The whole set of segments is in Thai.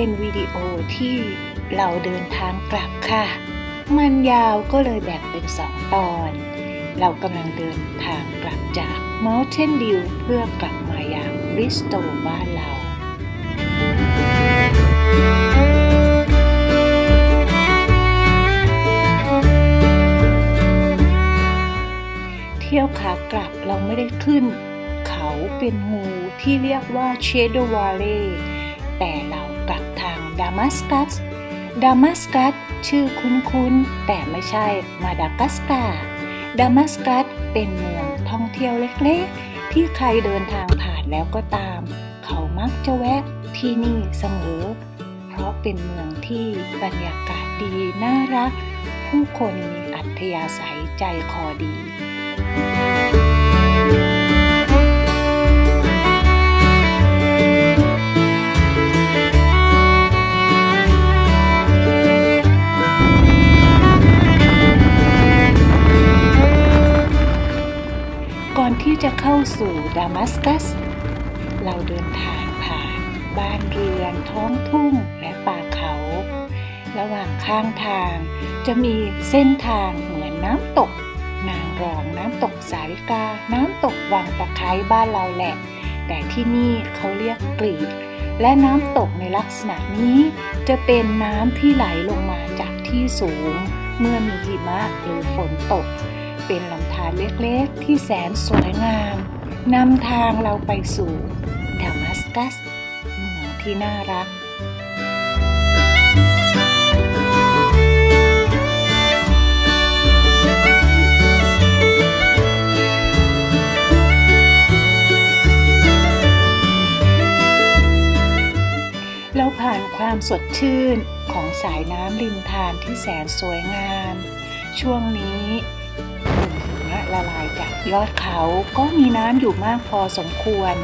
เป็นวิดีโอที่เราเดินทางกลับค่ะ มันยาวก็เลยแบ่งเป็นสองตอน เรากำลังเดินทางกลับจาก Mountain Dew เพื่อกลับมายังบริสโตลบ้านเราเที่ยวขากลับเราไม่ได้ขึ้น เขาเป็นงูที่เรียกว่าเชโดวาเล แต่เรากลับทางดามัสกัส ดามัสกัส ชื่อคุ้นๆ แต่ไม่ใช่มาดากัสกาดามัสกัสเป็นเมืองท่องเที่ยวเล็กๆ ที่ใครเดินทางผ่านแล้วก็ตาม เขามักจะแวะที่นี่เสมอ เพราะเป็นเมืองที่บรรยากาศดีน่ารัก ผู้คนมีอัธยาศัยใจคอดี อนที่จะเข้าสู่ดามัสกัส เราเดินทางผ่านบ้านเรือน ท้องทุ่งและป่าเขา ระหว่างข้างทางจะมีเส้นทางเหมือนน้ำตก นางรองน้ำตกสาริกา น้ำตกวังตะไคร้บ้านเราแหละ แต่ที่นี่เขาเรียกกรีกและน้ำตกในลักษณะนี้จะเป็นน้ำที่ไหลลงมาจากที่สูง เมื่อมีหิมะหรือฝนตก เป็นลำารเล็กๆที่แสนสวยงามนำทางเราไปสู่ดามัสกัสเมืองที่น่ารักเราผ่านความสดชื่นของสายน้ำริมทานที่แสนสวยงาม ช่วงนี้ ละลายจากยอดเขาก็มีน้ำอยู่มากพอสมควร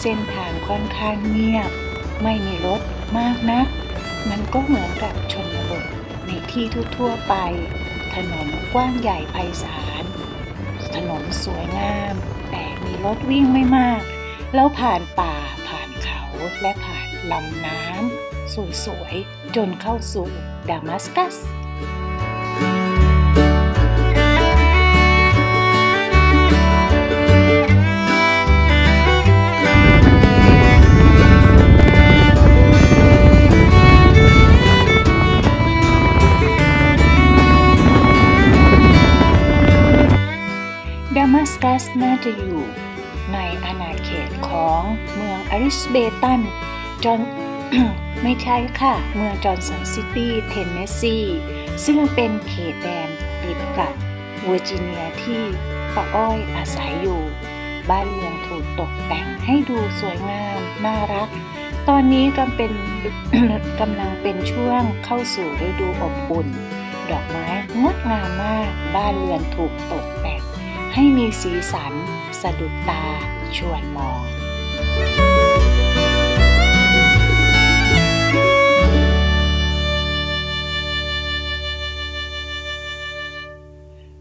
เส้นทางค่อนข้างเงียบ ไม่มีรถมากนัก มันก็เหมือนกับชนบทในที่ทั่วๆไป ถนนกว้างใหญ่ไพศาล ถนนสวยงาม แต่มีรถวิ่งไม่มาก แล้วผ่านป่าผ่านเขาและผ่านลำน้ำสวยๆ จนเข้าสู่ดามัสกัส กัสน่าจะอยู่ในอาณาเขตของเมืองอาริสเบตันจอนไม่ใช่ค่ะ เมืองจอห์นสันซิตี้ เทนเนสซี ซึ่งเป็นเขตแดนติดกับเวอร์จิเนียที่ป้าอ้อยอาศัยอยู่ บ้านเรือนถูกตกแต่งให้ดูสวยงาม น่ารัก ตอนนี้กำเป็นกำลังเป็นช่วงเข้าสู่ฤดูอบอุ่น ดอกไม้งดงามมาก บ้านเรือนถูกตกแต่ง ให้มีสีสัน สะดุดตา ชวนมอง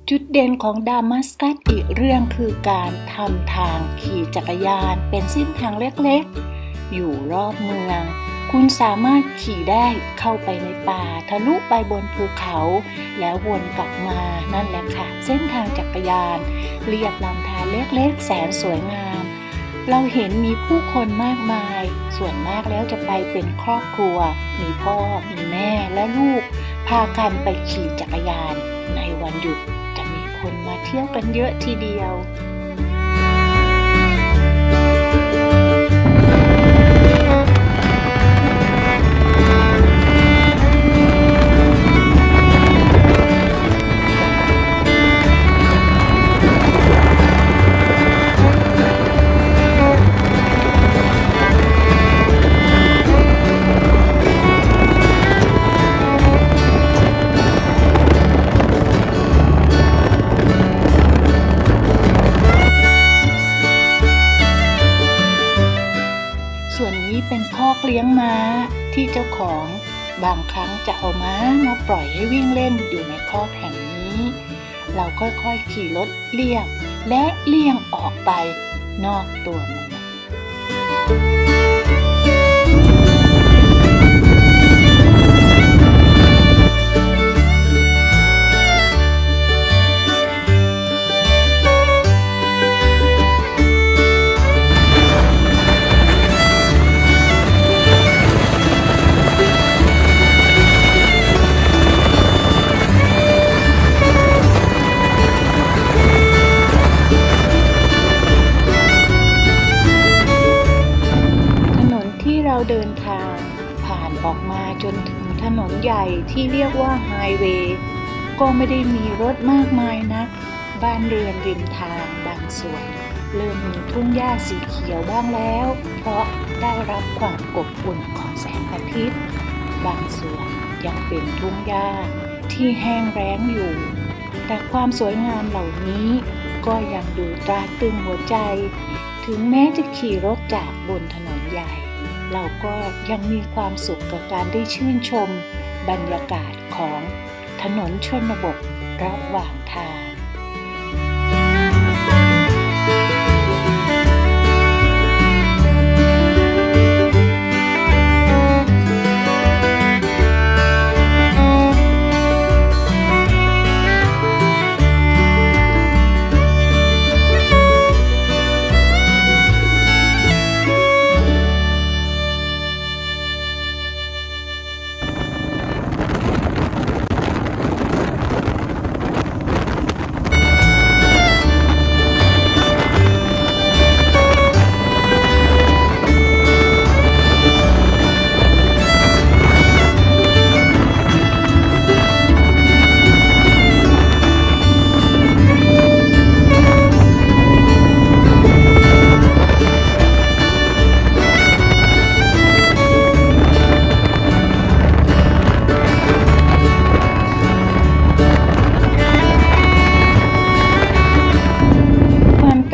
จุดเด่นของดามัสกัสอีกเรื่องคือการทำทางขี่จักรยานเป็นเส้นทางเล็กๆ อยู่รอบเมือง คุณสามารถขี่ได้เข้าไปในป่าทะลุไปบนภูเขา แล้ววนกลับมานั่นแหละค่ะ เส้นทางจักรยาน เรียบลำธารเล็กๆ แสนสวยงาม เราเห็นมีผู้คนมากมาย ส่วนมากแล้วจะไปเป็นครอบครัว มีพ่อ มีแม่และลูก พากันไปขี่จักรยาน ในวันหยุดจะมีคนมาเที่ยวกันเยอะทีเดียว ที่เจ้าของบางครั้งจะเอาม้ามาปล่อยให้วิ่งเล่นอยู่ในคอกแห่งนี้ เราค่อยๆขี่รถเลี่ยงและเลี่ยงออกไปนอกตัวเมือง ที่เรียกว่าไฮเวย์ก็ไม่ได้มีรถมากมายนัก บ้านเรือนริมทางบางส่วน เริ่มมีทุ่งหญ้าสีเขียวบ้างแล้ว เพราะได้รับความอบอุ่นของแสงอาทิตย์ บางส่วนยังเป็นทุ่งหญ้าที่แห้งแล้งอยู่ แต่ความสวยงามเหล่านี้ก็ยังดูตราตรึงหัวใจ ถึงแม้จะขี่รถจากบนถนนใหญ่ เราก็ยังมีความสุขกับการได้ชื่นชม บรรยากาศของถนนชนบทระหว่างทาง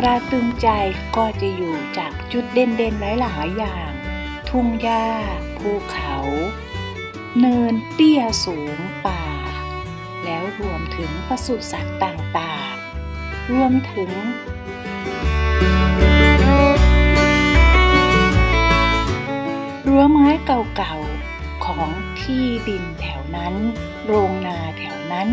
ราตึงใจก็จะอยู่จากจุดเด่นๆหลายๆอย่าง ทุ่งหญ้าภูเขา เนินเตี้ยสูงป่า แล้วรวมถึงปศุสัตว์ต่างๆ รวมถึงรั้วไม้เก่าๆ ของที่ดินแถวนั้น โรงนาแถวนั้น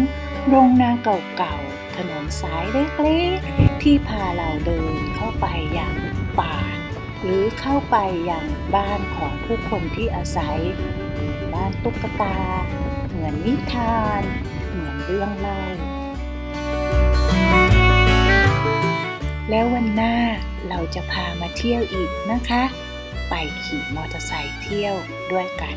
โรงนาเก่าๆ ถนนสายเล็กๆ ที่พาเราเดินเข้าไปอย่างป่า หรือเข้าไปอย่างบ้านของผู้คนที่อาศัย บ้านตุ๊กตา เหมือนนิทาน เหมือนเรื่องเล่า แล้ววันหน้าเราจะพามาเที่ยวอีกนะคะ ไปขี่มอเตอร์ไซค์เที่ยวด้วยกัน